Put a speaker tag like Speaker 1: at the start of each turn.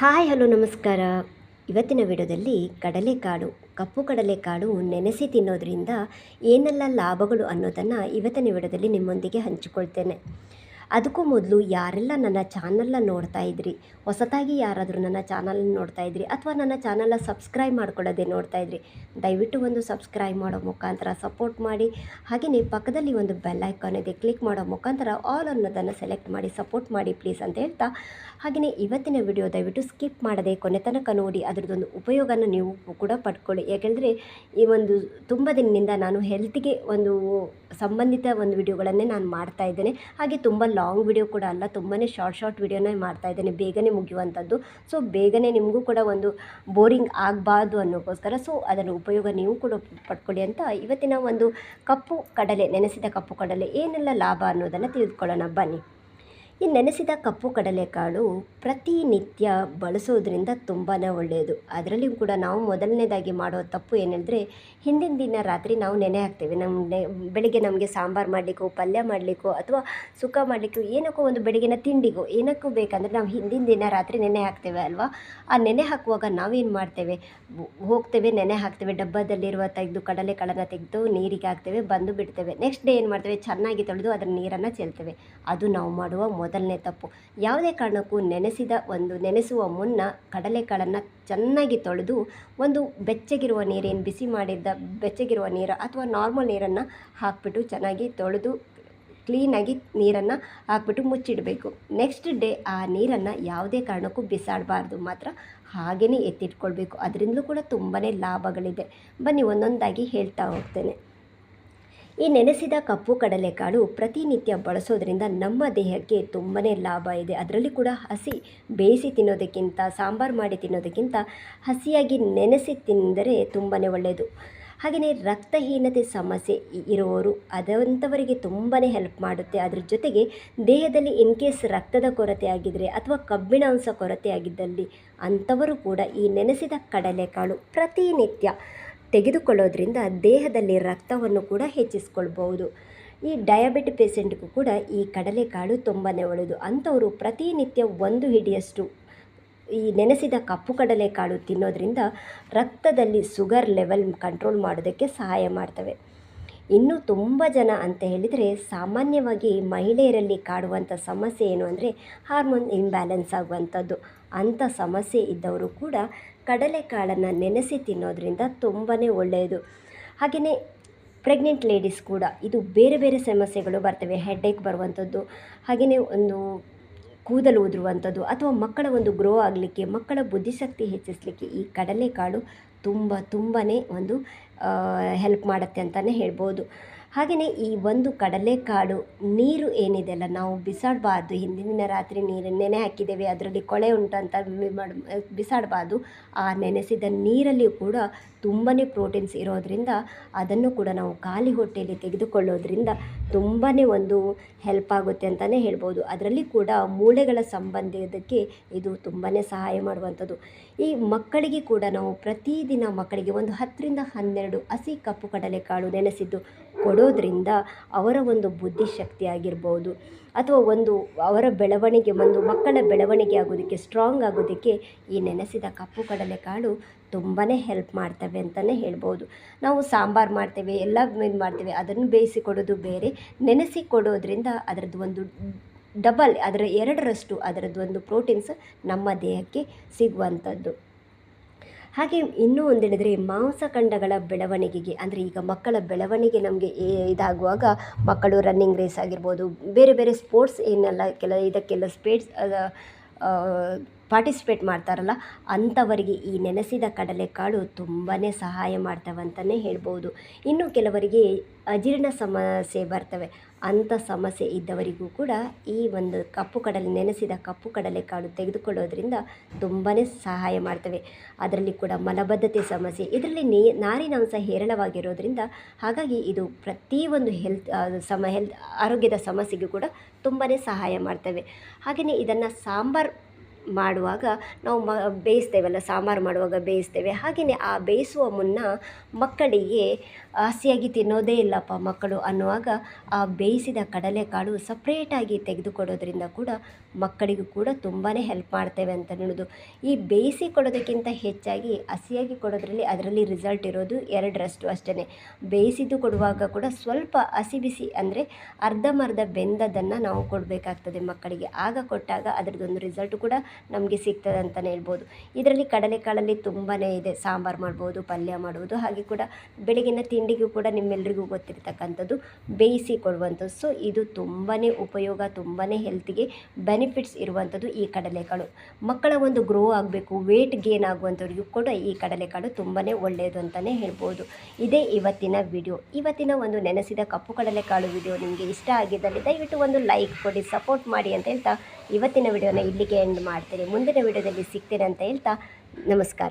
Speaker 1: Hi, hello, ನಮಸ್ಕಾರ. ಇವತ್ತಿನ ವಿಡಿಯೋದಲ್ಲಿ ಕಡಲೆಕಾಳು, ಕಪ್ಪು ಕಡಲೆಕಾಳು ನೆನೆಸಿ ತಿನ್ನೋದ್ರಿಂದ ಏನೆಲ್ಲ ಲಾಭಗಳು ಅನ್ನೋದನ್ನು ಇವತ್ತಿನ ವಿಡಿಯೋದಲ್ಲಿ ನಿಮ್ಮೊಂದಿಗೆ ಹಂಚಿಕೊಳ್ತೇನೆ. ಅದಕ್ಕೂ ಮೊದಲು ಯಾರೆಲ್ಲ ನನ್ನ ಚಾನಲ್ನ ನೋಡ್ತಾ ಇದ್ರಿ, ಹೊಸತಾಗಿ ಯಾರಾದರೂ ನನ್ನ ಚಾನಲ್ ನೋಡ್ತಾ ಇದ್ರಿ ಅಥವಾ ನನ್ನ ಚಾನಲ್ನ ಸಬ್ಸ್ಕ್ರೈಬ್ ಮಾಡ್ಕೊಳ್ಳೋದೇ ನೋಡ್ತಾ ಇದ್ರಿ, ದಯವಿಟ್ಟು ಒಂದು ಸಬ್ಸ್ಕ್ರೈಬ್ ಮಾಡೋ ಮುಖಾಂತರ ಸಪೋರ್ಟ್ ಮಾಡಿ. ಹಾಗೆಯೇ ಪಕ್ಕದಲ್ಲಿ ಒಂದು ಬೆಲ್ ಐಕಾನ್ ಇದೆ, ಕ್ಲಿಕ್ ಮಾಡೋ ಮುಖಾಂತರ ಆಲ್ ಅನ್ನೋದನ್ನು ಸೆಲೆಕ್ಟ್ ಮಾಡಿ, ಸಪೋರ್ಟ್ ಮಾಡಿ ಪ್ಲೀಸ್ ಅಂತ ಹೇಳ್ತಾ. ಹಾಗೆಯೇ ಇವತ್ತಿನ ವಿಡಿಯೋ ದಯವಿಟ್ಟು ಸ್ಕಿಪ್ ಮಾಡದೆ ಕೊನೆ ತನಕ ನೋಡಿ, ಅದರದ್ದೊಂದು ಉಪಯೋಗನ ನೀವು ಕೂಡ ಪಡ್ಕೊಳ್ಳಿ. ಯಾಕೆಂದರೆ ಈ ಒಂದು ತುಂಬ ದಿನದಿಂದ ನಾನು ಹೆಲ್ತ್ಗೆ ಒಂದು ಸಂಬಂಧಿತ ಒಂದು ವಿಡಿಯೋಗಳನ್ನೇ ನಾನು ಮಾಡ್ತಾ ಇದ್ದೇನೆ. ಹಾಗೆ ತುಂಬ ಲಾಂಗ್ ವಿಡಿಯೋ ಕೂಡ ಅಲ್ಲ ತುಂಬಾ ಶಾರ್ಟ್ ಶಾರ್ಟ್ ವಿಡಿಯೋನೇ ಮಾಡ್ತಾ ಇದ್ದೇನೆ, ಬೇಗನೆ ಮುಗಿಯುವಂಥದ್ದು. ಸೊ, ಬೇಗನೆ ನಿಮಗೂ ಕೂಡ ಒಂದು ಬೋರಿಂಗ್ ಆಗಬಾರ್ದು ಅನ್ನೋಕ್ಕೋಸ್ಕರ, ಸೊ, ಅದನ್ನು ಉಪಯೋಗ ನೀವು ಕೂಡ ಪಡ್ಕೊಳ್ಳಿ ಅಂತ ಇವತ್ತಿನ ಒಂದು ಕಪ್ಪು ಕಡಲೆ, ನೆನೆಸಿದ ಕಪ್ಪು ಕಡಲೆ ಏನೆಲ್ಲ ಲಾಭ ಅನ್ನೋದನ್ನು ತಿಳಿದುಕೊಳ್ಳೋಣ. ಬನ್ನಿ. ಈ ನೆನೆಸಿದ ಕಪ್ಪು ಕಡಲೆಕಾಳು ಪ್ರತಿನಿತ್ಯ ಬಳಸೋದ್ರಿಂದ ತುಂಬಾ ಒಳ್ಳೆಯದು. ಅದರಲ್ಲಿಯೂ ಕೂಡ ನಾವು ಮೊದಲನೇದಾಗಿ ಮಾಡೋ ತಪ್ಪು ಏನೆಂದರೆ, ಹಿಂದಿನ ದಿನ ರಾತ್ರಿ ನಾವು ನೆನೆ ಹಾಕ್ತೇವೆ. ನಮಗೆ ಬೆಳಿಗ್ಗೆ ನಮಗೆ ಸಾಂಬಾರು ಮಾಡಲಿಕ್ಕೋ, ಪಲ್ಯ ಮಾಡಲಿಕ್ಕೋ, ಅಥವಾ ಸುಕ್ಕ ಮಾಡಲಿಕ್ಕೋ, ಏನಕ್ಕೋ ಒಂದು ಬೆಳಗಿನ ತಿಂಡಿಗೋ, ಏನಕ್ಕೂ ಬೇಕಂದರೆ ನಾವು ಹಿಂದಿನ ದಿನ ರಾತ್ರಿ ನೆನೆ ಹಾಕ್ತೇವೆ ಅಲ್ವಾ? ಆ ನೆನೆ ಹಾಕುವಾಗ ನಾವೇನು ಮಾಡ್ತೇವೆ? ಹೋಗ್ತೇವೆ, ನೆನೆ ಹಾಕ್ತೇವೆ, ಡಬ್ಬದಲ್ಲಿರುವ ತೆಗೆದು ಕಡಲೆಕಾಳನ್ನು ತೆಗೆದು ನೀರಿಗೆ ಹಾಕ್ತೇವೆ, ಬಂದು ಬಿಡ್ತೇವೆ. ನೆಕ್ಸ್ಟ್ ಡೇ ಏನು ಮಾಡ್ತೇವೆ? ಚೆನ್ನಾಗಿ ತೊಳೆದು ಅದರ ನೀರನ್ನು ಚೆಲ್ತೇವೆ. ಅದು ನಾವು ಮಾಡುವ ಮೊದಲನೇ ತಪ್ಪು. ಯಾವುದೇ ಕಾರಣಕ್ಕೂ ನೆನೆಸಿದ ಒಂದು ನೆನೆಸುವ ಮುನ್ನ ಕಡಲೆಕಾಳನ್ನು ಚೆನ್ನಾಗಿ ತೊಳೆದು ಒಂದು ಬೆಚ್ಚಗಿರುವ ನೀರೇನು ಬಿಸಿ ಮಾಡಿದ್ದ ಬೆಚ್ಚಗಿರುವ ನೀರು ಅಥವಾ ನಾರ್ಮಲ್ ನೀರನ್ನು ಹಾಕಿಬಿಟ್ಟು ಚೆನ್ನಾಗಿ ತೊಳೆದು ಕ್ಲೀನಾಗಿ ನೀರನ್ನು ಹಾಕ್ಬಿಟ್ಟು ಮುಚ್ಚಿಡಬೇಕು. ನೆಕ್ಸ್ಟ್ ಡೇ ಆ ನೀರನ್ನು ಯಾವುದೇ ಕಾರಣಕ್ಕೂ ಬಿಸಾಡಬಾರ್ದು. ಮಾತ್ರ ಹಾಗೆಯೇ ಎತ್ತಿಟ್ಕೊಳ್ಬೇಕು. ಅದರಿಂದಲೂ ಕೂಡ ತುಂಬಾ ಲಾಭಗಳಿದೆ. ಬನ್ನಿ ಒಂದೊಂದಾಗಿ ಹೇಳ್ತಾ ಹೋಗ್ತೇನೆ. ಈ ನೆನೆಸಿದ ಕಪ್ಪು ಕಡಲೆಕಾಳು ಪ್ರತಿನಿತ್ಯ ಬಳಸೋದ್ರಿಂದ ನಮ್ಮ ದೇಹಕ್ಕೆ ತುಂಬಾ ಲಾಭ ಇದೆ. ಅದರಲ್ಲಿ ಕೂಡ ಹಸಿ ಬೇಯಿಸಿ ತಿನ್ನೋದಕ್ಕಿಂತ, ಸಾಂಬಾರು ಮಾಡಿ ತಿನ್ನೋದಕ್ಕಿಂತ ಹಸಿಯಾಗಿ ನೆನೆಸಿ ತಿಂದರೆ ತುಂಬಾ ಒಳ್ಳೆಯದು ಹಾಗೆಯೇ ರಕ್ತಹೀನತೆ ಸಮಸ್ಯೆ ಇರುವವರು ಅದಂಥವರಿಗೆ ತುಂಬಾ ಹೆಲ್ಪ್ ಮಾಡುತ್ತೆ. ಅದ್ರ ಜೊತೆಗೆ ದೇಹದಲ್ಲಿ ಇನ್ ಕೇಸ್ ರಕ್ತದ ಕೊರತೆ ಆಗಿದ್ದರೆ ಅಥವಾ ಕಬ್ಬಿಣ ಅಂಶ ಕೊರತೆ ಆಗಿದ್ದಲ್ಲಿ ಅಂಥವರು ಕೂಡ ಈ ನೆನೆಸಿದ ಕಡಲೆಕಾಳು ಪ್ರತಿನಿತ್ಯ ತೆಗೆದುಕೊಳ್ಳೋದ್ರಿಂದ ದೇಹದಲ್ಲಿ ರಕ್ತವನ್ನು ಕೂಡ ಹೆಚ್ಚಿಸ್ಕೊಳ್ಬೋದು ಈ ಡಯಾಬಿಟಿ ಪೇಷೆಂಟ್ಗೂ ಕೂಡ ಈ ಕಡಲೆಕಾಳು ತುಂಬಾ ಒಳ್ಳೆಯದು ಅಂಥವರು ಪ್ರತಿನಿತ್ಯ ಒಂದು ಹಿಡಿಯಷ್ಟು ಈ ನೆನೆಸಿದ ಕಪ್ಪು ಕಡಲೆಕಾಳು ತಿನ್ನೋದ್ರಿಂದ ರಕ್ತದಲ್ಲಿ ಸುಗರ್ ಲೆವೆಲ್ ಕಂಟ್ರೋಲ್ ಮಾಡೋದಕ್ಕೆ ಸಹಾಯ ಮಾಡ್ತವೆ. ಇನ್ನು ತುಂಬ ಜನ ಅಂತ ಹೇಳಿದರೆ ಸಾಮಾನ್ಯವಾಗಿ ಮಹಿಳೆಯರಲ್ಲಿ ಕಾಡುವಂಥ ಸಮಸ್ಯೆ ಏನು ಅಂದರೆ ಹಾರ್ಮೋನ್ ಇಂಬ್ಯಾಲೆನ್ಸ್ ಆಗುವಂಥದ್ದು. ಅಂಥ ಸಮಸ್ಯೆ ಇದ್ದವರು ಕೂಡ ಕಡಲೆಕಾಳನ್ನು ನೆನೆಸಿ ತಿನ್ನೋದ್ರಿಂದ ತುಂಬಾ ಒಳ್ಳೆಯದು. ಹಾಗೆಯೇ ಪ್ರೆಗ್ನೆಂಟ್ ಲೇಡೀಸ್ ಕೂಡ ಇದು ಬೇರೆ ಬೇರೆ ಸಮಸ್ಯೆಗಳು ಬರ್ತವೆ. ಹೆಡ್ಏಕ್ ಬರುವಂಥದ್ದು, ಹಾಗೆಯೇ ಒಂದು ಕೂದಲು ಉದುರುವಂಥದ್ದು ಅಥವಾ ಮಕ್ಕಳ ಒಂದು ಗ್ರೋ ಆಗಲಿಕ್ಕೆ, ಮಕ್ಕಳ ಬುದ್ಧಿಶಕ್ತಿ ಹೆಚ್ಚಿಸಲಿಕ್ಕೆ ಈ ಕಡಲೆಕಾಳು ತುಂಬ ತುಂಬಾ ಒಂದು ಹೆಲ್ಪ್ ಮಾಡುತ್ತೆ ಅಂತಲೇ ಹೇಳ್ಬೋದು. ಹಾಗೆಯೇ ಈ ಒಂದು ಕಡಲೆಕಾಳು ನೀರು ಏನಿದೆ ಅಲ್ಲ, ನಾವು ಬಿಸಾಡಬಾರ್ದು. ಹಿಂದಿನ ರಾತ್ರಿ ನೀರು ನೆನೆ ಹಾಕಿದ್ದೇವೆ, ಅದರಲ್ಲಿ ಕೊಳೆ ಉಂಟಂತ ವಿ- ಬಿಸಾಡಬಾರ್ದು. ಆ ನೆನೆಸಿದ ನೀರಲ್ಲಿಯೂ ಕೂಡ ತುಂಬಾ ಪ್ರೋಟೀನ್ಸ್ ಇರೋದರಿಂದ ಅದನ್ನು ಕೂಡ ನಾವು ಖಾಲಿ ಹೊಟ್ಟೆಯಲ್ಲಿ ತೆಗೆದುಕೊಳ್ಳೋದ್ರಿಂದ ತುಂಬಾ ಒಂದು ಹೆಲ್ಪ್ ಆಗುತ್ತೆ ಅಂತಲೇ ಹೇಳ್ಬೋದು. ಅದರಲ್ಲಿ ಕೂಡ ಮೂಳೆಗಳ ಸಂಬಂಧದಕ್ಕೆ ಇದು ತುಂಬಾ ಸಹಾಯ ಮಾಡುವಂಥದ್ದು. ಈ ಮಕ್ಕಳಿಗೆ ಕೂಡ ನಾವು ಪ್ರತಿದಿನ ಮಕ್ಕಳಿಗೆ ಒಂದು ಹತ್ತರಿಂದ ಹನ್ನೆರಡು ಹಸಿ ಕಪ್ಪು ಕಡಲೆಕಾಳು ನೆನೆಸಿದ್ದು ಕೊಡೋದ್ರಿಂದ ಅವರ ಒಂದು ಬುದ್ಧಿಶಕ್ತಿ ಆಗಿರ್ಬೋದು ಅಥವಾ ಒಂದು ಅವರ ಬೆಳವಣಿಗೆ, ಒಂದು ಮಕ್ಕಳ ಬೆಳವಣಿಗೆ ಆಗೋದಕ್ಕೆ ಸ್ಟ್ರಾಂಗ್ ಆಗೋದಕ್ಕೆ ಈ ನೆನೆಸಿದ ಕಪ್ಪು ಕಡಲೆಕಾಳು ತುಂಬಾ ಹೆಲ್ಪ್ ಮಾಡ್ತವೆ ಅಂತಲೇ ಹೇಳ್ಬೋದು. ನಾವು ಸಾಂಬಾರು ಮಾಡ್ತೇವೆ, ಎಲ್ಲ ಇದು ಮಾಡ್ತೇವೆ, ಅದನ್ನು ಬೇಯಿಸಿ ಕೊಡೋದು ಬೇರೆ. ನೆನೆಸಿ ಕೊಡೋದ್ರಿಂದ ಅದರದ್ದು ಒಂದು ಡಬಲ್ ಅದರ ಎರಡರಷ್ಟು ಅದರದ್ದು ಒಂದು ಪ್ರೋಟೀನ್ಸ್ ನಮ್ಮ ದೇಹಕ್ಕೆ ಸಿಗುವಂಥದ್ದು. ಹಾಗೆ ಇನ್ನೂ ಒಂದು ಹೇಳಿದರೆ ಮಾಂಸಖಂಡಗಳ ಬೆಳವಣಿಗೆಗೆ, ಅಂದರೆ ಈಗ ಮಕ್ಕಳ ಬೆಳವಣಿಗೆ ನಮಗೆ ಇದಾಗುವಾಗ ಮಕ್ಕಳು ರನ್ನಿಂಗ್ ರೇಸ್ ಆಗಿರ್ಬೋದು, ಬೇರೆ ಬೇರೆ ಸ್ಪೋರ್ಟ್ಸ್ ಏನೆಲ್ಲ, ಕೆಲ, ಇದಕ್ಕೆಲ್ಲ ಸ್ಪೇಟ್ಸ್ ಪಾರ್ಟಿಸಿಪೇಟ್ ಮಾಡ್ತಾರಲ್ಲ ಅಂಥವರಿಗೆ ಈ ನೆನೆಸಿದ ಕಡಲೆಕಾಳು ತುಂಬಾ ಸಹಾಯ ಮಾಡ್ತವೆ ಅಂತಲೇ ಹೇಳ್ಬೋದು. ಇನ್ನು ಕೆಲವರಿಗೆ ಅಜೀರ್ಣ ಸಮಸ್ಯೆ ಬರ್ತವೆ. ಅಂಥ ಸಮಸ್ಯೆ ಇದ್ದವರಿಗೂ ಕೂಡ ಈ ಒಂದು ಕಪ್ಪು ಕಡಲೆ, ನೆನೆಸಿದ ಕಪ್ಪು ಕಡಲೆಕಾಳು ತೆಗೆದುಕೊಳ್ಳೋದ್ರಿಂದ ತುಂಬಾ ಸಹಾಯ ಮಾಡ್ತವೆ. ಅದರಲ್ಲಿ ಕೂಡ ಮಲಬದ್ಧತೆ ಸಮಸ್ಯೆ, ಇದರಲ್ಲಿ ನೀ ನಾರಿನಾಂಶ ಹೇರಳವಾಗಿರೋದ್ರಿಂದ ಹಾಗಾಗಿ ಇದು ಪ್ರತಿಯೊಂದು ಹೆಲ್ತ್ ಸಮ ಹೆಲ್ತ್ ಆರೋಗ್ಯದ ಸಮಸ್ಯೆಗೂ ಕೂಡ ತುಂಬಾ ಸಹಾಯ ಮಾಡ್ತವೆ. ಹಾಗೆಯೇ ಇದನ್ನು ಸಾಂಬಾರು ಮಾಡುವಾಗ ನಾವು ಮ, ಬೇಯಿಸ್ತೇವಲ್ಲ, ಸಾಂಬಾರು ಮಾಡುವಾಗ ಬೇಯಿಸ್ತೇವೆ. ಹಾಗೆಯೇ ಆ ಬೇಯಿಸುವ ಮುನ್ನ ಮಕ್ಕಳಿಗೆ ಹಸಿಯಾಗಿ ತಿನ್ನೋದೇ ಇಲ್ಲಪ್ಪ ಮಕ್ಕಳು ಅನ್ನುವಾಗ ಆ ಬೇಯಿಸಿದ ಕಡಲೆಕಾಳು ಸಪ್ರೇಟಾಗಿ ತೆಗೆದುಕೊಡೋದ್ರಿಂದ ಕೂಡ ಮಕ್ಕಳಿಗೂ ಕೂಡ ತುಂಬಾ ಹೆಲ್ಪ್ ಮಾಡ್ತೇವೆ ಅಂತ ಹೇಳೋದು ಈ ಬೇಯಿಸಿ ಕೊಡೋದಕ್ಕಿಂತ ಹೆಚ್ಚಾಗಿ ಹಸಿಯಾಗಿ ಕೊಡೋದ್ರಲ್ಲಿ ಅದರಲ್ಲಿ ರಿಸಲ್ಟ್ ಇರೋದು ಎರಡರಷ್ಟು ಅಷ್ಟೇ ಬೇಯಿಸಿದ್ದು ಕೊಡುವಾಗ ಕೂಡ ಸ್ವಲ್ಪ ಹಸಿ ಬಿಸಿ ಅಂದರೆ ಅರ್ಧಮರ್ಧ ಬೆಂದದನ್ನು ನಾವು ಕೊಡಬೇಕಾಗ್ತದೆ ಮಕ್ಕಳಿಗೆ. ಆಗ ಕೊಟ್ಟಾಗ ಅದರದ್ದೊಂದು ರಿಸಲ್ಟ್ ಕೂಡ ನಮಗೆ ಸಿಗ್ತದೆ ಅಂತಲೇ ಹೇಳ್ಬೋದು. ಇದರಲ್ಲಿ ಕಡಲೆಕಾಳಲ್ಲಿ ತುಂಬಾ ಇದೆ. ಸಾಂಬಾರು ಮಾಡ್ಬೋದು, ಪಲ್ಯ ಮಾಡ್ಬೋದು. ಹಾಗೆ ಕೂಡ ಬೆಳಗಿನ ತಿಂಡಿಗೂ ಕೂಡ ನಿಮ್ಮೆಲ್ಲರಿಗೂ ಗೊತ್ತಿರ್ತಕ್ಕಂಥದ್ದು ಬೇಯಿಸಿ ಕೊಡುವಂಥದ್ದು. ಸೊ ಇದು ತುಂಬಾ ಉಪಯೋಗ ತುಂಬಾ ಹೆಲ್ತಿಗೆ ಬೆನಿಫಿಟ್ಸ್ ಇರುವಂಥದ್ದು ಈ ಕಡಲೆಕಾಳು. ಮಕ್ಕಳ ಒಂದು ಗ್ರೋ ಆಗಬೇಕು ವೇಟ್ ಗೇನ್ ಆಗುವಂಥವ್ರಿಗೂ ಕೂಡ ಈ ಕಡಲೆಕಾಳು ತುಂಬಾ ಒಳ್ಳೆಯದು ಅಂತಲೇ ಹೇಳ್ಬೋದು. ಇದೇ ಇವತ್ತಿನ ವಿಡಿಯೋ ಇವತ್ತಿನ ಒಂದು ನೆನೆಸಿದ ಕಪ್ಪು ಕಡಲೆಕಾಳು ವಿಡಿಯೋ ನಿಮಗೆ ಇಷ್ಟ ಆಗಿದ್ದಲ್ಲಿ ದಯವಿಟ್ಟು ಒಂದು ಲೈಕ್ ಕೊಡಿ ಸಪೋರ್ಟ್ ಮಾಡಿ ಅಂತ ಹೇಳ್ತಾ ಇವತ್ತಿನ ವಿಡಿಯೋನ ಇಲ್ಲಿಗೆ ಎಂಡ್ ಮಾಡ್ತೇನೆ ಮುಂದಿನ ವಿಡಿಯೋದಲ್ಲಿ ಸಿಗ್ತೇನೆ ಅಂತ ಹೇಳ್ತಾ ನಮಸ್ಕಾರ.